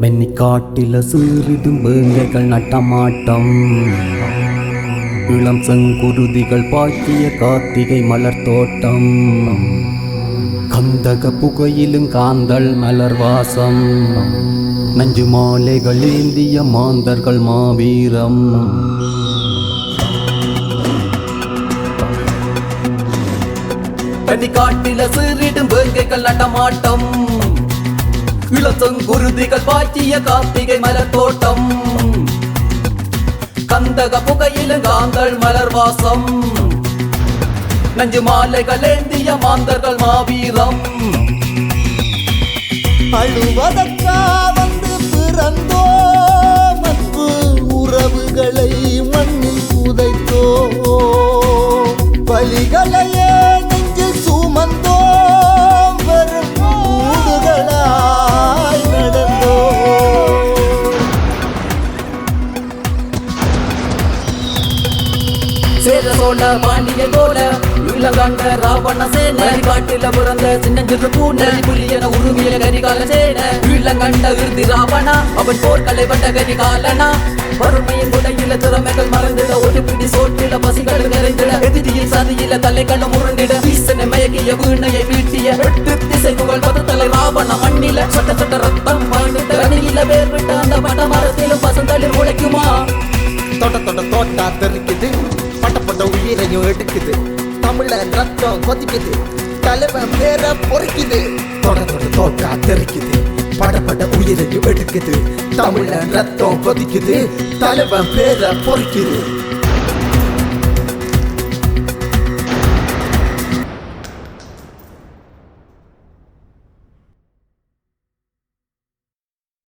வெண்ணிக்காட்டில சீறிடும் வேங்கைகள் நட்டமாட்டம். இளம் செங்குருதிகள் பாக்கிய கார்த்திகை மலர் தோட்டம். கந்தக புகையிலும் காந்தல் மலர் வாசம். நஞ்சு மாலைகள் ஏந்திய மாந்தர்கள் மாவீரம். பனிக்காட்டில சிறிடும் வேங்கைகள் நடமாட்டம் இளத்தங்குருதிகள் பாய்ச்சிய கார்த்திகை மலர் தோட்டம் கந்தக புகையிலும் காந்தள் மலர் வாசம் நஞ்சு மாலைகள் ஏந்திய மாந்தர்கள் மாவீரம். அழுவதற்கா வந்து பிறந்தோ? மற்ற உறவுகளை மண்ணில் புதைத்தோ? பலிகளை சேர சோழ பாண்டிய போல இளங்கண்ட ராவண சேன. காட்டில பிறந்த சின்னஞ்சிறு பூனை. புலியன உருவிய கரிகால சேன. இளங்கண்ட விருதி ராவணா. அவன் போர்க்களை வட்ட கரிகாலனா. வறுமையின் குடையில திறமைகள் மறந்திட ஒரு பிடி சோற்றில பசிகள் நிறைந்திட. எதிரியில் சதியில தலைகளும் உருண்டிட வீசனை மயக்கிய வீணையை வீட்டிய. எட்டு திசை புகழ் பதத்தலை ராவண மண்ணில. சட்ட சட்ட ரத்தம் வாழ்ந்துட்ட அணியில வேர் விட்ட அந்த பட மரத்திலும் பசந்தளிர் உழைக்குமா? தொட தொட தோட்டா தெறிக்குது. பட்ட எடுக்குது. தமிழ ரத்தம் கொதிக்குது. தலைவன் பேர பொறுக்குது. தொட தொட தோட்டா தெறிக்குது படப்பட உயிரையும் எடுக்குது. தமிழ ரத்தம் கொதிக்குது. தலைவன் பேர பொறுக்குது.